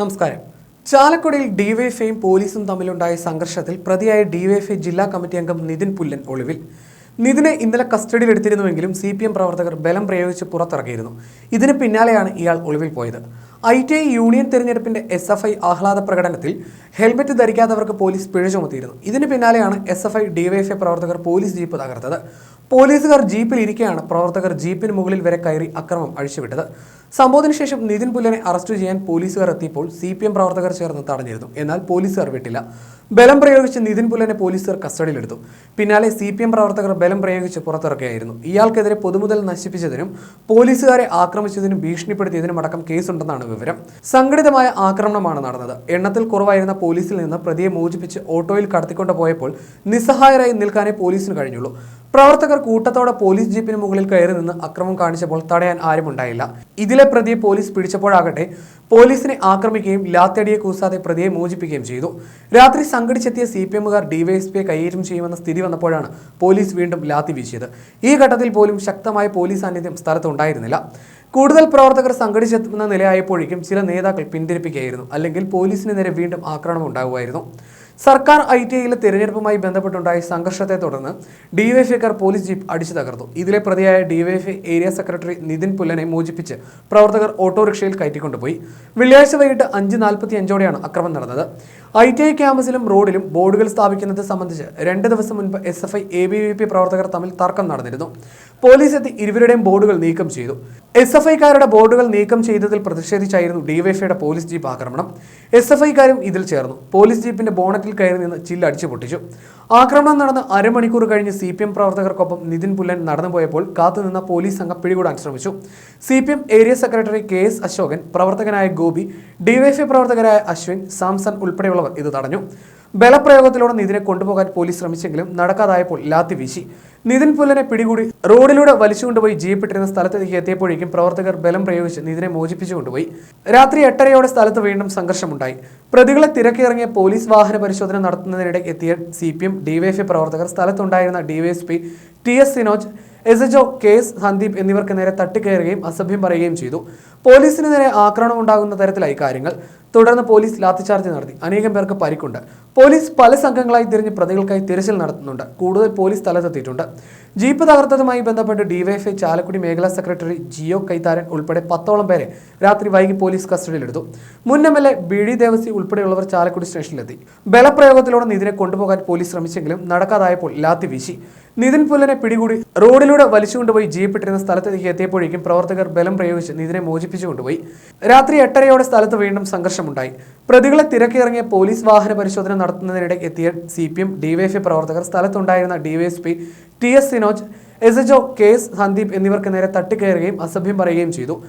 നമസ്കാരം. ചാലക്കുടിയിൽ ഡിവൈഫൈയും പോലീസും തമ്മിലുണ്ടായ സംഘർഷത്തിൽ പ്രതിയായ ഡിവൈഫൈ ജില്ലാ കമ്മിറ്റി അംഗം നിതിൻ പുല്ലൻ ഒളിവിൽ. നിതിനെ ഇന്നലെ കസ്റ്റഡിയിലെടുത്തിരുന്നുവെങ്കിലും സി പി എം പ്രവർത്തകർ ബലം പ്രയോഗിച്ച് പുറത്തിറക്കിയിരുന്നു ഇതിന് പിന്നാലെയാണ് ഇയാൾ ഒളിവിൽ പോയത്. ഐ ടി ഐ യൂണിയൻ തെരഞ്ഞെടുപ്പിന്റെ എസ് എഫ് ഐ ആഹ്ലാദ പ്രകടനത്തിൽ ഹെൽമറ്റ് ധരിക്കാത്തവർക്ക് പോലീസ് പിഴ ചുമത്തിയിരുന്നു. ഇതിന് പിന്നാലെയാണ് എസ് എഫ് ഐ ഡിവൈഎഫ്ഐ പ്രവർത്തകർ പോലീസ് ജീപ്പ് തകർത്തത്. പോലീസുകാർ ജീപ്പിൽ ഇരിക്കെയാണ് പ്രവർത്തകർ ജീപ്പിന് മുകളിൽ വരെ കയറി അക്രമം അഴിച്ചുവിട്ടത്. സംഭവത്തിന് ശേഷം നിതിൻ പുല്ലനെ അറസ്റ്റ് ചെയ്യാൻ പോലീസുകാർ എത്തിയപ്പോൾ സി പി എം പ്രവർത്തകർ ചേർന്ന് തടഞ്ഞിരുന്നു. എന്നാൽ പോലീസുകാർ വിട്ടില്ല. ബലം പ്രയോഗിച്ച് നിതിൻ പുല്ലനെ പോലീസുകാർ കസ്റ്റഡിയിലെടുത്തു. പിന്നാലെ സി പി എം പ്രവർത്തകർ ബലം പ്രയോഗിച്ച് പുറത്തിറക്കുകയായിരുന്നു. ഇയാൾക്കെതിരെ പൊതുമുതൽ നശിപ്പിച്ചതിനും പോലീസുകാരെ ആക്രമിച്ചതിനും ഭീഷണിപ്പെടുത്തിയതിനും അടക്കം കേസുണ്ടെന്നാണ് വിവരം. സംഘടിതമായ ആക്രമണമാണ് നടന്നത്. എണ്ണത്തിൽ കുറവായിരുന്ന പോലീസിൽ നിന്ന് പ്രതിയെ മോചിപ്പിച്ച് ഓട്ടോയിൽ കടത്തിക്കൊണ്ടു പോയപ്പോൾ നിസ്സഹായരായി നിൽക്കാനേ പോലീസിന് കഴിഞ്ഞുള്ളൂ. പ്രവർത്തകർ കൂട്ടത്തോടെ പോലീസ് ജീപ്പിന് മുകളിൽ കയറി നിന്ന് അക്രമം കാണിച്ചപ്പോൾ തടയാൻ ആരുമുണ്ടായില്ല. ഇതിലെ പ്രതിയെ പോലീസ് പിടിച്ചപ്പോഴാകട്ടെ പോലീസിനെ ആക്രമിക്കുകയും ലാത്തടിയെ കൂസാതെ പ്രതിയെ മോചിപ്പിക്കുകയും ചെയ്തു. രാത്രി സംഘടിച്ചെത്തിയ സി പി എമ്മുകാർ ഡിവൈഎസ്പിയെ കൈയേറ്റം ചെയ്യുമെന്ന സ്ഥിതി വന്നപ്പോഴാണ് പോലീസ് വീണ്ടും ലാത്തി വീശിയത്. ഈ ഘട്ടത്തിൽ പോലും ശക്തമായ പോലീസ് സാന്നിധ്യം സ്ഥലത്തുണ്ടായിരുന്നില്ല. കൂടുതൽ പ്രവർത്തകർ സംഘടിച്ചെത്തുന്ന നിലയായപ്പോഴേക്കും ചില നേതാക്കൾ പിന്തിരിപ്പിക്കുകയായിരുന്നു. അല്ലെങ്കിൽ പോലീസിന് നേരെ വീണ്ടും ആക്രമണം ഉണ്ടാകുമായിരുന്നു സർക്കാർ ഐ ടി ഐയിലെ തിരഞ്ഞെടുപ്പുമായി ബന്ധപ്പെട്ടുണ്ടായ സംഘർഷത്തെ തുടർന്ന് ഡിവൈഎഫ്ഐക്കാർ പോലീസ് ജീപ്പ് അടിച്ചു തകർത്തു. ഇതിലെ പ്രതിയായ ഡിവൈഎഫ്ഐ ഏരിയ സെക്രട്ടറി നിതിൻ പുല്ലനെ മോചിപ്പിച്ച് പ്രവർത്തകർ ഓട്ടോറിക്ഷയിൽ കയറ്റിക്കൊണ്ടുപോയി. വെള്ളിയാഴ്ച വൈകിട്ട് അഞ്ച് നാൽപ്പത്തി അഞ്ചോടെയാണ് അക്രമം നടന്നത്. ഐ ടി ഐ ക്യാമ്പസിലും റോഡിലും ബോർഡുകൾ സ്ഥാപിക്കുന്നത് സംബന്ധിച്ച് രണ്ട് ദിവസം മുൻപ് S F I A B V P പ്രവർത്തകർ തമ്മിൽ തർക്കം നടന്നിരുന്നു. പോലീസ് എത്തി ഇരുവരുടെയും ബോർഡുകൾ നീക്കം ചെയ്തു. എസ് എഫ് ഐക്കാരുടെ ബോർഡുകൾ നീക്കം ചെയ്തതിൽ പ്രതിഷേധിച്ചായിരുന്നു ഡിവൈഎഫ്ഐയുടെ പോലീസ് ജീപ്പ് ആക്രമണം. എസ് എഫ് ഐക്കാരും ഇതിൽ ചേർന്നു. പോലീസ് ജീപ്പിന്റെ ബോണറ്റിൽ കയറി നിന്ന് ചില്ല് അടിച്ചു പൊട്ടിച്ചു. ആക്രമണം നടന്ന് അരമണിക്കൂർ കഴിഞ്ഞ് സി പി എം പ്രവർത്തകർക്കൊപ്പം നിതിൻ പുല്ലൻ നടന്നുപോയപ്പോൾ കാത്തുനിന്ന പോലീസ് സംഘം പിടികൂടാൻ ശ്രമിച്ചു. C P M area secretary K S Ashokan പ്രവർത്തകനായ ഗോപി ഡിവൈഎഫ്ഐ പ്രവർത്തകരായ അശ്വിൻ സാംസൺ ഉൾപ്പെടെയുള്ളവർ ഇത് തടഞ്ഞു. ബലപ്രയോഗത്തിലൂടെ നിതിനെ കൊണ്ടുപോകാൻ പോലീസ് ശ്രമിച്ചെങ്കിലും നടക്കാതായപ്പോൾ ലാത്തി വീശി. നിതിൻ പുല്ലനെ പിടികൂടി റോഡിലൂടെ വലിച്ചുകൊണ്ടുപോയി ജീപ്പിട്ടിരുന്ന സ്ഥലത്തേക്ക് എത്തിയപ്പോഴേക്കും പ്രവർത്തകർ ബലം പ്രയോഗിച്ച് നിതിനെ മോചിപ്പിച്ചു കൊണ്ടുപോയി. രാത്രി എട്ടരയോടെ സ്ഥലത്ത് വീണ്ടും സംഘർഷമുണ്ടായി. പ്രതികളെ തിരക്കിറങ്ങിയ പോലീസ് വാഹന പരിശോധന നടത്തുന്നതിനിടെ എത്തിയ സി പി എം ഡിവൈഎഫ്ഐ പ്രവർത്തകർ സ്ഥലത്തുണ്ടായിരുന്ന DYSP T S Sinoj S H O K S Sandeep എന്നിവർക്ക് നേരെ തട്ടിക്കയറുകയും അസഭ്യം പറയുകയും ചെയ്തു. പോലീസിന് നേരെ ആക്രമണം ഉണ്ടാകുന്ന തരത്തിലായി കാര്യങ്ങൾ. തുടർന്ന് പോലീസ് ലാത്തിചാർജ് നടത്തി. അനേകം പേർക്ക് പരിക്കുണ്ട്. പോലീസ് പല സംഘങ്ങളായി തിരിഞ്ഞ് പ്രതികൾക്കായി തിരച്ചിൽ നടത്തുന്നുണ്ട്. കൂടുതൽ പോലീസ് സ്ഥലത്തെത്തിയിട്ടുണ്ട്. ജീപ്പ് തകർത്തതുമായി ബന്ധപ്പെട്ട് ഡിവൈഎഫ്ഐ ചാലക്കുടി മേഖലാ സെക്രട്ടറി ജിയോ കൈത്താരൻ ഉൾപ്പെടെ പത്തോളം പേരെ രാത്രി വൈകി പോലീസ് കസ്റ്റഡിയിലെടുത്തു. മുൻ M L A B D Devasi ഉൾപ്പെടെയുള്ളവർ ചാലക്കുടി സ്റ്റേഷനിലെത്തി. ബലപ്രയോഗത്തിലൂടെ നിതിനെ കൊണ്ടുപോകാൻ പോലീസ് ശ്രമിച്ചെങ്കിലും നടക്കാതായപ്പോൾ ലാത്തി വീശി. നിതിൻ പുല്ലനെ പിടികൂടി റോഡിലൂടെ വലിച്ചുകൊണ്ടുപോയി ജീപ്പിട്ടിരുന്ന സ്ഥലത്തേക്ക് എത്തിയപ്പോഴേക്കും പ്രവർത്തകർ ബലം പ്രയോഗിച്ച് നിതിനെ മോചിപ്പിച്ചു കൊണ്ടുപോയി. രാത്രി എട്ടരയോടെ സ്ഥലത്ത് വീണ്ടും സംഘർഷമുണ്ടായി. പ്രതികളെ തിരക്കിറങ്ങിയ പോലീസ് വാഹന പരിശോധന നടത്തുന്നതിനിടെ എത്തിയ സി പി എം ഡിവൈഎഫ്ഐ പ്രവർത്തകർ സ്ഥലത്തുണ്ടായിരുന്ന DYSP T S Sinoj S H O K S Sandeep എന്നിവർക്ക് നേരെ തട്ടിക്കയറുകയും അസഭ്യം പറയുകയും ചെയ്തു.